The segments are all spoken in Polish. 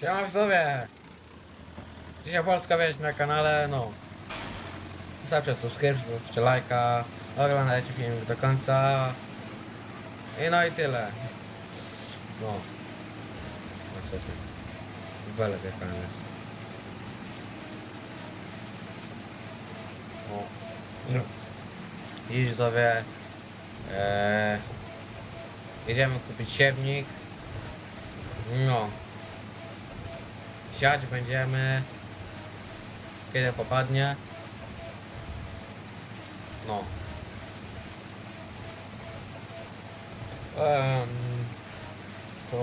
Siema widzowie! Dzisiaj Polska wieś na kanale, no. Zostawcie subskrypcję, zostawcie lajka, oglądajcie filmik do końca. I no i tyle. No. Następnie. W bele wjechałem jest. No. no. I widzowie. Eee, jedziemy kupić siewnik. No. Siać będziemy. Kiedy popadnie. No. Em, to,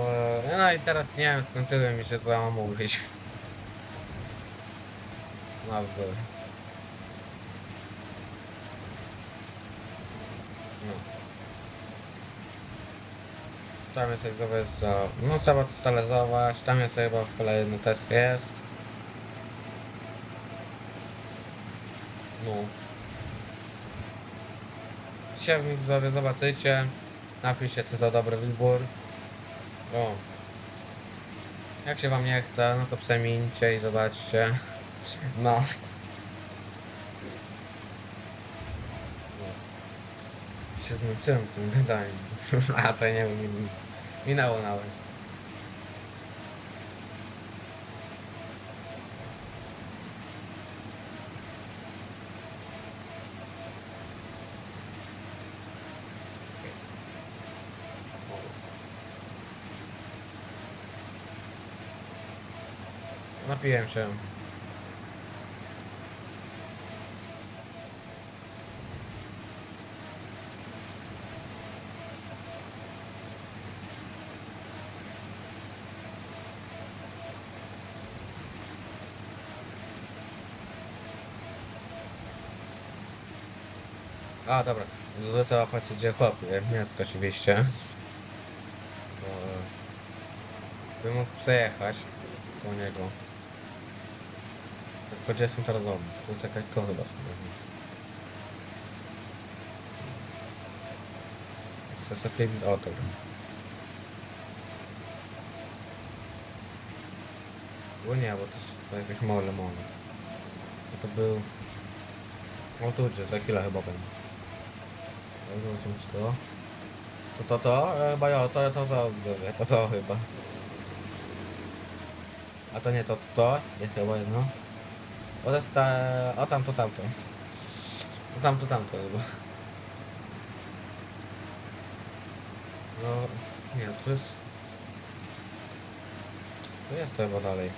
no i teraz nie wiem, skończyłem mi się co mam mówić. No co jest. No. Tam jest zobacz za... No trzeba to stalezować, tam jest chyba kolejny test jest. No. Siewnik sobie zobaczycie. Napiszcie co to dobry wybór. O. Jak się wam nie chce, no to przemińcie i zobaczcie. No. No. Się zmęczyłem tym gadaniem. A to nie mi- minęło nawet. Napiłem się. A, dobra. Zlecała patrzeć, gdzie chłop e, miastko oczywiście. Bo... e, By mógł przejechać po niego. Tylko gdzie jestem teraz domu? Czekaj, to chyba sobie. Chcę sobie o to. Bo nie, bo to jest to jakiś mały moment. To był... O tu gdzie, za chwilę chyba będę. Jak zobaczymy czy to? To to to? E, Chyba ja, to to to widzowie, to to chyba. A to nie to to, to jest chyba jedno. O to jest ta... O tamto tamto. O tamto tamto chyba. No... Nie, to jest... To jest to chyba dalej.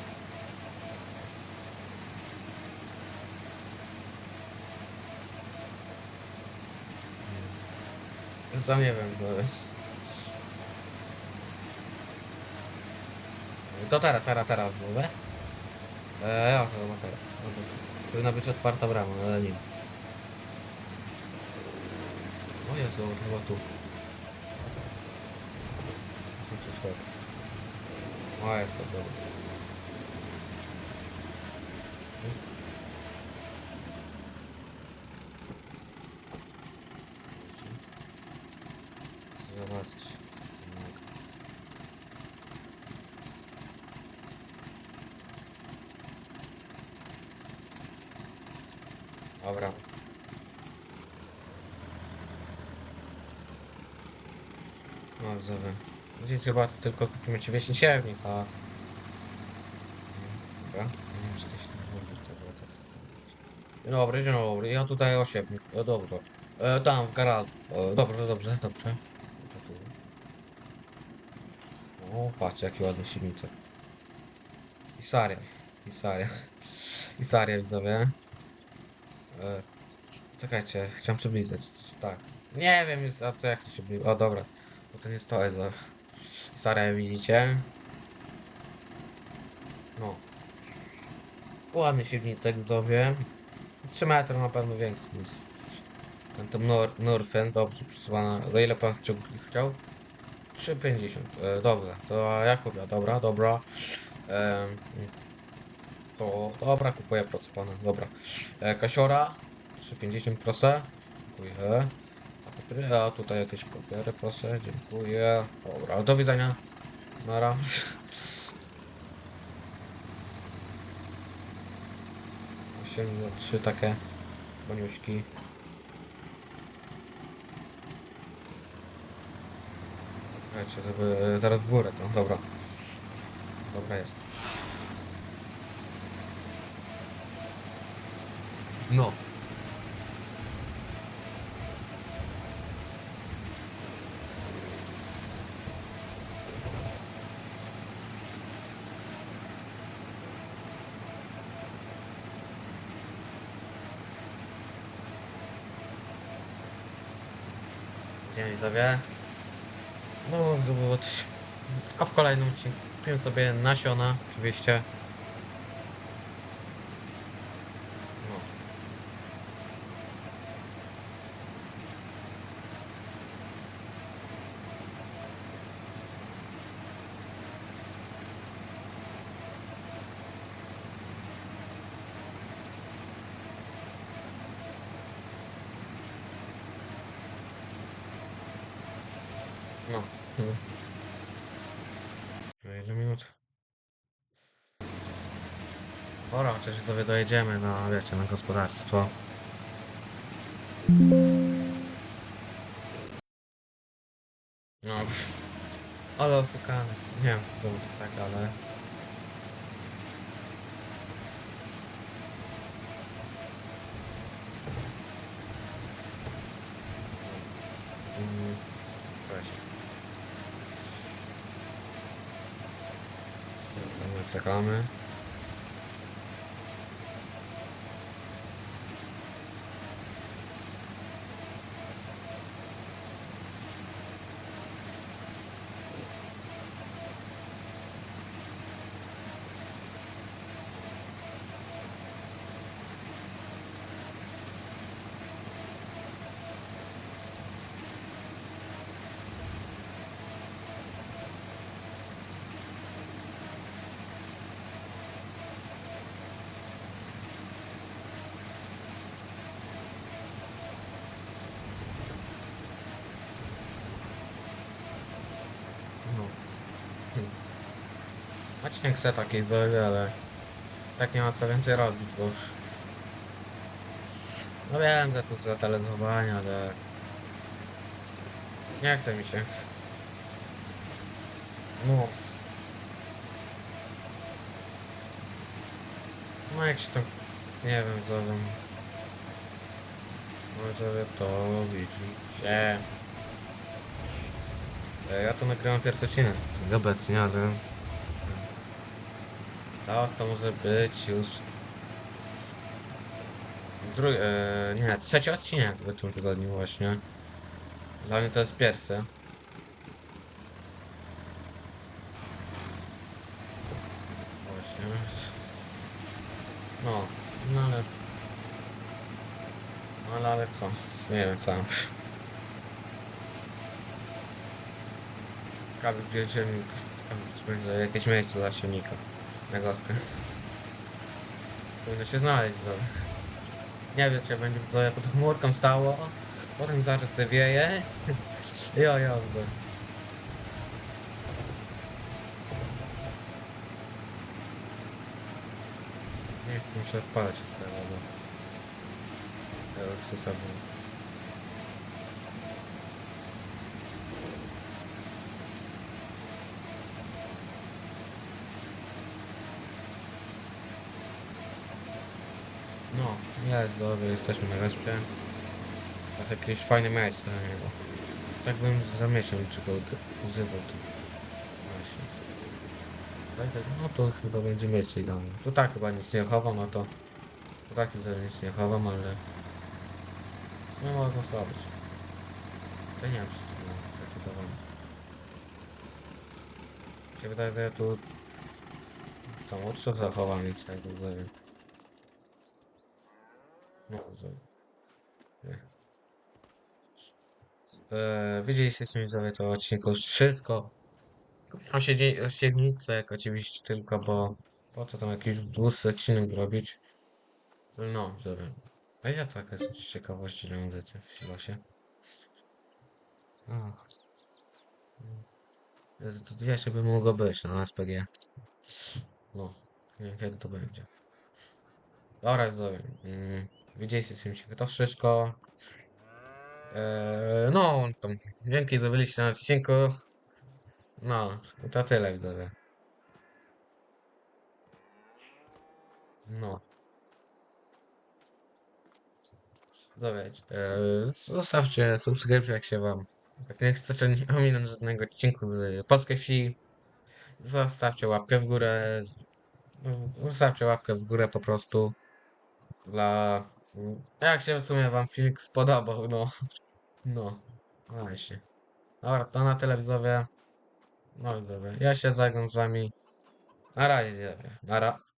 Nie. Sam nie wiem co jest. To teraz, teraz, teraz mówię. Eee, ja chyba teraz. Dobra, to Powinna być otwarta brama, ale nie. O Jezu, chyba tu. Są tu schody. O, jest to dobra. Dobra. No, widzowie. Gdzieś chyba tylko kupimy ci wieśni siewnik, a... Dobra. Nie wiem, czy to się nie mówi, to było system. Dzień dobry, dzień dobry. Ja tutaj osiewnik. E, dobrze. E, tam, w garażu. E, dobrze, dobrze, dobrze. To. O, patrzcie, jaki ładny silniczek. I saria. I saria. I saria, widzowie. E, czekajcie, chciałem przybliżyć. Tak. Nie wiem już, a co jak to się bli... O dobra. To to nie stoi za... Saria widzicie. No. Ładny silnicek widzowie. 3 metry na pewno większy niż ten tam Nor Norfen. Dobrze przesuwana. Do ile pan chciał? chciał? 3,50. E, dobra, to jak kupię? Dobra, dobra. E, to dobra, kupuję pracowane, dobra. E, kasiora, 350 proszę, dziękuję. A papiery, a tutaj jakieś papiery proszę, dziękuję. Dobra, do widzenia. Nara. trzy takie boniuśki. Czekajcie, żeby teraz w górę to, dobra. Dobra jest. No. Dzień widzowie. No, zobacz. A w kolejnym odcinku kupiłem sobie nasiona, oczywiście. No. No. no. Na ile minut? Dobra, chociaż sobie dojedziemy na, wiecie, na gospodarstwo. No, pff, ale oszukany. Nie wiem, co tak, ale... Mm. Czekamy, czekamy. No. Hmm. Macie nie chcę takiej zoli, ale tak nie ma co więcej robić, bo już... No wiem, że tu zatelefowanie, ale... Nie chce mi się. No. No jak się tam... Nie wiem, zowiem. Może wy to widzicie. E, Ja to nagrywam pierwszy odcinek, tak obecnie, ale... Teraz to może być już... Drugi, e, nie, trzeci odcinek w tym tygodniu właśnie. Dla mnie to jest pierwszy. Właśnie. No, no ale... No ale, ale co, nie wiem sam. Kawy gdzie będzie jakieś miejsce dla silnika. Na gospę. Powinno się znaleźć to. Nie wiem czy będzie w co pod chmurką stało. Potem zaraz wieje. Jo, jo, zo. Nie chcę się odpalać z tego, bo... Ja już sobie... No, jest dobry, jesteśmy na wyspie. Jest jakieś fajne miejsce na niego. Tak bym za miesiąc czego używał tu. Właśnie. No to chyba będzie miejsce idealne. Tu tak chyba nic nie chowam, no to... Tu tak chyba nic nie chowam, ale... W sumie można słabić. To nie wiem, czy to było traktowane. Mi się wydaje, że ja tu... Tam ucztów zachowam i tak dalej. Nie. Eee, widzieliście mi zrobię to odcinku się ściernicę, jak oczywiście tylko, bo po co tam jakiś dłuższy odcinek robić? No, zrobię. A ja taka jest z ciekawości na ulicy w silosie. Ach. To jeszcze by mogło być na SPG. No, nie wiem kiedy to będzie. Dobra, widzowie. Mm, widzieliście z filmika to wszystko. Eee, no, to dzięki, że byliście na odcinku. No, to tyle, widzowie. No. Dobra, eee, zostawcie subskrypcję, jak się wam. Jak nie chcecie ominąć żadnego odcinku z Polskiej Wsi, zostawcie łapkę w górę. Zostawcie łapkę w górę po prostu. Dla... Jak się w sumie wam filmik spodobał, no. No, właśnie. Dobra, to na telewizorze. No i dobra. Ja się zagram z wami. Na razie, widzowie. Nara.